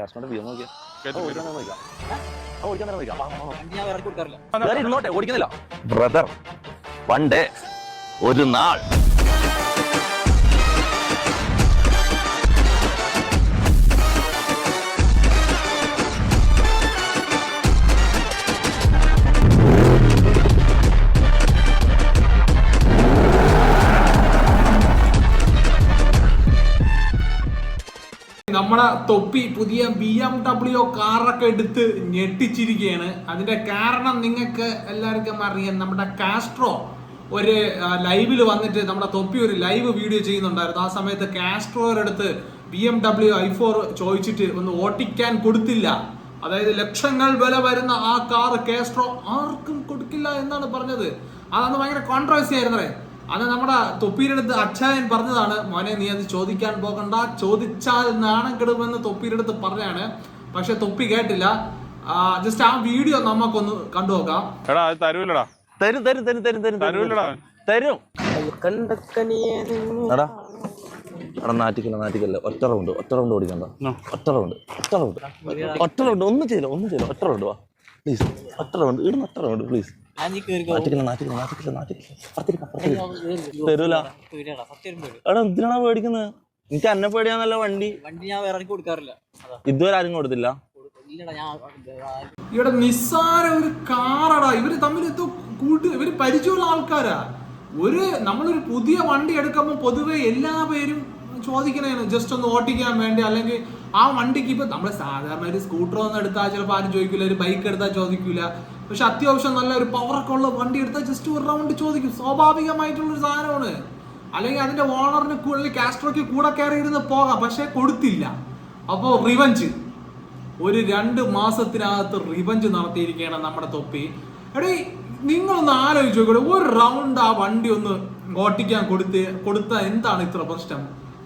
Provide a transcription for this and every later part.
കാസ്ട്രോന്റെ view നോക്കിയാ. ഓടിക്കാൻ തന്നെ നോക്കാം ഓടിക്കാൻ തന്നെ നോക്കാം ഇരുന്നോട്ടെ ഓടിക്കുന്നില്ല. ബ്രദർ വൺ ഡേ ഒരു നാൾ. നമ്മുടെ തൊപ്പി പുതിയ ബി എം ഡബ്ല്യു കാറൊക്കെ എടുത്ത് ഞെട്ടിച്ചിരിക്കുകയാണ് അതിന്റെ കാരണം നിങ്ങൾക്ക് എല്ലാവർക്കും അറിയാം. നമ്മുടെ കാസ്ട്രോ ഒരു ലൈവിൽ വന്നിട്ട് നമ്മുടെ തൊപ്പി ഒരു ലൈവ് വീഡിയോ ചെയ്യുന്നുണ്ടായിരുന്നു. ആ സമയത്ത് കാസ്ട്രോയുടെ അടുത്ത് B M W I four ചോദിച്ചിട്ട് ഒന്ന് ഓട്ടിക്കാൻ കൊടുത്തില്ല. അതായത് ലക്ഷങ്ങൾ വില വരുന്ന ആ കാർ കാസ്ട്രോ ആർക്കും കൊടുക്കില്ല എന്നാണ് പറഞ്ഞത്. അതന്ന് ഭയങ്കര കോൺട്രവേഴ്സി ആയിരുന്നേ. അത് നമ്മുടെ തൊപ്പീരെടുത്ത് അച്ഛായൻ പറഞ്ഞതാണ് മോനെ നീ അത് ചോദിക്കാൻ പോകണ്ട. ചോദിച്ചാൽ നാണം കെടുമെന്ന് തൊപ്പീരെടുത്ത് പറഞ്ഞാണ്. പക്ഷെ തൊപ്പി കേട്ടില്ല. ജസ്റ്റ് ആ വീഡിയോ നമുക്കൊന്ന് കണ്ടു നോക്കാം. എടാ അത് തരൂലടാ തരും തരും തരും തരും തരും തരൂലടാ തരും. എടാ എടാ നാറ്റിക്കല്ല നാറ്റിക്കല്ല. ഒറ്റ റൗണ്ട് ഒറ്റ റൗണ്ട് ഓടിക്കണ്ട. ഒറ്റ റൗണ്ട് ഒറ്റ റൗണ്ട്. ഒറ്റ റൗണ്ട് ഒന്നും ചെയ്യില്ല ഒന്നും ചെയ്യില്ല. ഒറ്റ റൗണ്ട് വാ. പ്ലീസ് ഒറ്റ റൗണ്ട് ഇടുന്ന ഒറ്റ റൗണ്ട് പ്ലീസ് എടാ എന്തിനാണ് പേടിക്കുന്നത് എനിക്ക് അന്നെ പേടിയാന്നല്ല വണ്ടി. വണ്ടി ഞാൻ വേറെ കൊടുക്കാറില്ല. അതാ. ഇതുവരെ ആരും കൊടുത്തില്ല. ഇല്ലടാ ഞാൻ ഇവിടെ നിസ്സാര ഒരു കാറടാ. ഇവർ തമ്മിൽ എന്തോ കൂട്ട് ഇവർ പരിചയമുള്ള ആൾക്കാരാ. ഒരു നമ്മളൊരു പുതിയ വണ്ടി എടുക്കുമ്പോൾ പൊതുവെ എല്ലാ പേരും ചോദിക്കണേന് ജസ്റ്റ് ഒന്ന് ഓട്ടിക്കാൻ വേണ്ടി. അല്ലെങ്കിൽ ആ വണ്ടിക്ക് ഇപ്പൊ നമ്മൾ സാധാരണ ഒരു സ്കൂട്ടർ ഒന്നും എടുത്താൽ ചിലപ്പോൾ ആരും ചോദിക്കില്ല ഒരു ബൈക്ക് എടുത്താൽ ചോദിക്കില്ല പക്ഷെ അത്യാവശ്യം നല്ല ഒരു പവറൊക്കെ ഉള്ള വണ്ടി എടുത്താൽ ജസ്റ്റ് ഒരു റൗണ്ട് ചോദിക്കും. സ്വാഭാവികമായിട്ടുള്ളൊരു സാധനമാണ്. അല്ലെങ്കിൽ അതിന്റെ ഓണറിന് കൂടുതൽ കാസ്ട്രോയ്ക്ക് കൂടെ കയറി ഇരുന്ന് പോകാം. പക്ഷെ കൊടുത്തില്ല. അപ്പോൾ റിവഞ്ച് ഒരു രണ്ട് മാസത്തിനകത്ത് റിവഞ്ച് നടത്തിയിരിക്കുകയാണ് നമ്മുടെ തൊപ്പി. എടേ നിങ്ങളൊന്ന് ആലോചിച്ച് നോക്കട്ടെ ഒരു റൗണ്ട് ആ വണ്ടി ഒന്ന് ഓട്ടിക്കാൻ കൊടുത്ത് കൊടുത്ത എന്താണ് ഇത്ര പ്രശ്നം?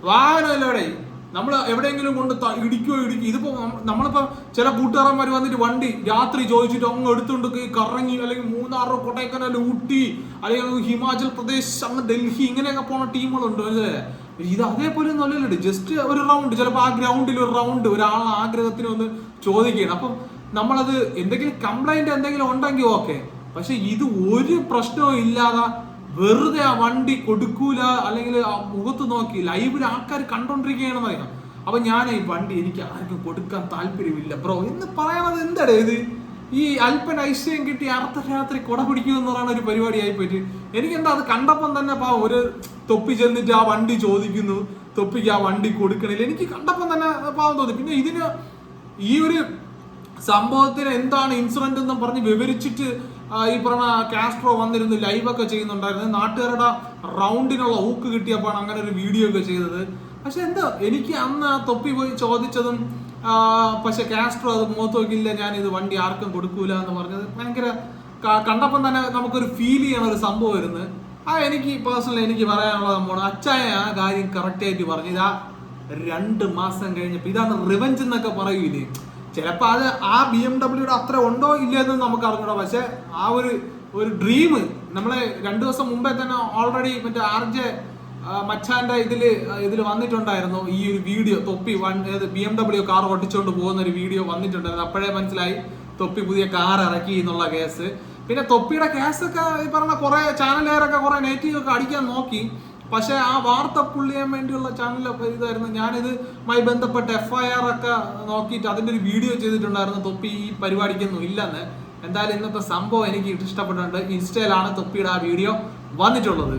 വാഹനമല്ലേടെ നമ്മൾ എവിടെയെങ്കിലും കൊണ്ട് ഇടിക്കോ ഇടിക്കുകയോ ഇടിക്കുക ഇതിപ്പോ നമ്മ- നമ്മളിപ്പോ ചില കൂട്ടുകാരന്മാർ വന്നിട്ട് വണ്ടി രാത്രി ചോദിച്ചിട്ട് അങ്ങ് എടുത്തുകൊണ്ട് കറങ്ങി അല്ലെങ്കിൽ മൂന്നാറോ കൊടൈക്കനാൽ ഊട്ടി അല്ലെങ്കിൽ ഹിമാചൽ പ്രദേശ് അങ്ങ് ഡൽഹി ഇങ്ങനെയൊക്കെ പോണ ടീമുകളുണ്ട് അല്ലേ ഇത് അതേപോലെ ഒന്നും ജസ്റ്റ് ഒരു റൗണ്ട് ചിലപ്പോൾ ആ ഗ്രൗണ്ടിൽ ഒരു റൗണ്ട് ഒരാൾ ആഗ്രഹത്തിന് ഒന്ന് ചോദിക്കുകയാണ്. അപ്പം നമ്മളത് എന്തെങ്കിലും കംപ്ലൈന്റ് എന്തെങ്കിലും ഉണ്ടെങ്കിൽ ഓക്കെ പക്ഷെ ഇത് ഒരു പ്രശ്നവും ഇല്ലാതെ വെറുതെ ആ വണ്ടി കൊടുക്കൂല അല്ലെങ്കിൽ ആ മുഖത്ത് നോക്കി ലൈവിൽ ആൾക്കാർ കണ്ടോണ്ടിരിക്കുകയാണെന്ന് പറയാം അപ്പൊ ഞാൻ ഈ വണ്ടി എനിക്ക് ആർക്കും കൊടുക്കാൻ താല്പര്യമില്ല ബ്രോ എന്ന് പറയണത് എന്താടേ ഇത്? ഈ അല്പൻ ഐശ്വര്യം കിട്ടി അർദ്ധരാത്രി കൊട പിടിക്കുക എന്ന് പറയുന്ന ഒരു പരിപാടിയായി പോയിട്ട് എനിക്കെന്താ അത് കണ്ടപ്പം തന്നെ പാ ഒരു തൊപ്പി ചെന്നിട്ട് ആ വണ്ടി ചോദിക്കുന്നു. തൊപ്പിക്ക് ആ വണ്ടി കൊടുക്കണില്ല. എനിക്ക് കണ്ടപ്പം തന്നെ പാവം തോന്നി. പിന്നെ ഇതിന് ഈ ഒരു സംഭവത്തിന് എന്താണ് ഇൻസിഡന്റ് എന്ന് പറഞ്ഞ് വിവരിച്ചിട്ട് ഈ പറഞ്ഞ കാസ്ട്രോ വന്നിരുന്നു ലൈവൊക്കെ ചെയ്യുന്നുണ്ടായിരുന്നു. നാട്ടുകാരുടെ റൗണ്ടിനുള്ള ഹൂക്ക് കിട്ടിയപ്പോൾ അങ്ങനെ ഒരു വീഡിയോ ഒക്കെ ചെയ്തത്. പക്ഷെ എന്താ എനിക്ക് അന്ന് ആ തൊപ്പി പോയി ചോദിച്ചതും പക്ഷെ കാസ്ട്രോ അത് മുഖത്ത് നോക്കില്ല ഞാൻ ഇത് വണ്ടി ആർക്കും കൊടുക്കൂല എന്ന് പറഞ്ഞത് ഭയങ്കര കണ്ടപ്പം തന്നെ നമുക്കൊരു ഫീൽ ചെയ്യണ ഒരു സംഭവം വരുന്നത് ആ എനിക്ക് പേഴ്സണലി എനിക്ക് പറയാനുള്ള സംഭവമാണ് അച്ചായ ആ കാര്യം കറക്റ്റായിട്ട് പറഞ്ഞു. ഇതാ രണ്ട് മാസം കഴിഞ്ഞപ്പോ ഇതാണ് റിവഞ്ച് എന്നൊക്കെ പറയൂലേ? ചിലപ്പോ അത് ആ ബി എം ഡബ്ല്യൂടെ അത്ര ഉണ്ടോ ഇല്ലയെന്ന് നമുക്ക് അറിഞ്ഞൂടാ. പക്ഷെ ആ ഒരു ഒരു ഡ്രീം നമ്മളെ രണ്ടു ദിവസം മുമ്പേ തന്നെ ഓൾറെഡി മറ്റേ ആർ ജെ മച്ചാന്റെ ഇതിൽ ഇതിൽ വന്നിട്ടുണ്ടായിരുന്നു. ഈ ഒരു വീഡിയോ തൊപ്പി one B M W car ഓടിച്ചുകൊണ്ട് പോകുന്ന ഒരു വീഡിയോ വന്നിട്ടുണ്ടായിരുന്നു. അപ്പോഴേ മനസ്സിലായി തൊപ്പി പുതിയ കാർ ഇറക്കി എന്നുള്ള കേസ്. പിന്നെ തൊപ്പിയുടെ കേസൊക്കെ ഈ പറഞ്ഞ കുറെ ചാനലുകാരൊക്കെ കുറെ നെഗറ്റീവ് ഒക്കെ അടിക്കാൻ നോക്കി. പക്ഷെ ആ വാർത്ത പുള്ളിയാൻ വേണ്ടിയുള്ള ചാനൽ ഇതായിരുന്നു. ഞാനിത് മായി ബന്ധപ്പെട്ട എഫ് ഐ ആർ ഒക്കെ നോക്കിയിട്ട് അതിന്റെ ഒരു വീഡിയോ ചെയ്തിട്ടുണ്ടായിരുന്നു. തൊപ്പി ഈ പരിപാടിക്കൊന്നും ഇല്ലെന്ന്. എന്തായാലും ഇന്നത്തെ സംഭവം എനിക്ക് ഇഷ്ടപ്പെട്ടിട്ടുണ്ട്. ഇൻസ്റ്റയിലാണ് തൊപ്പിയുടെ ആ വീഡിയോ വന്നിട്ടുള്ളത്.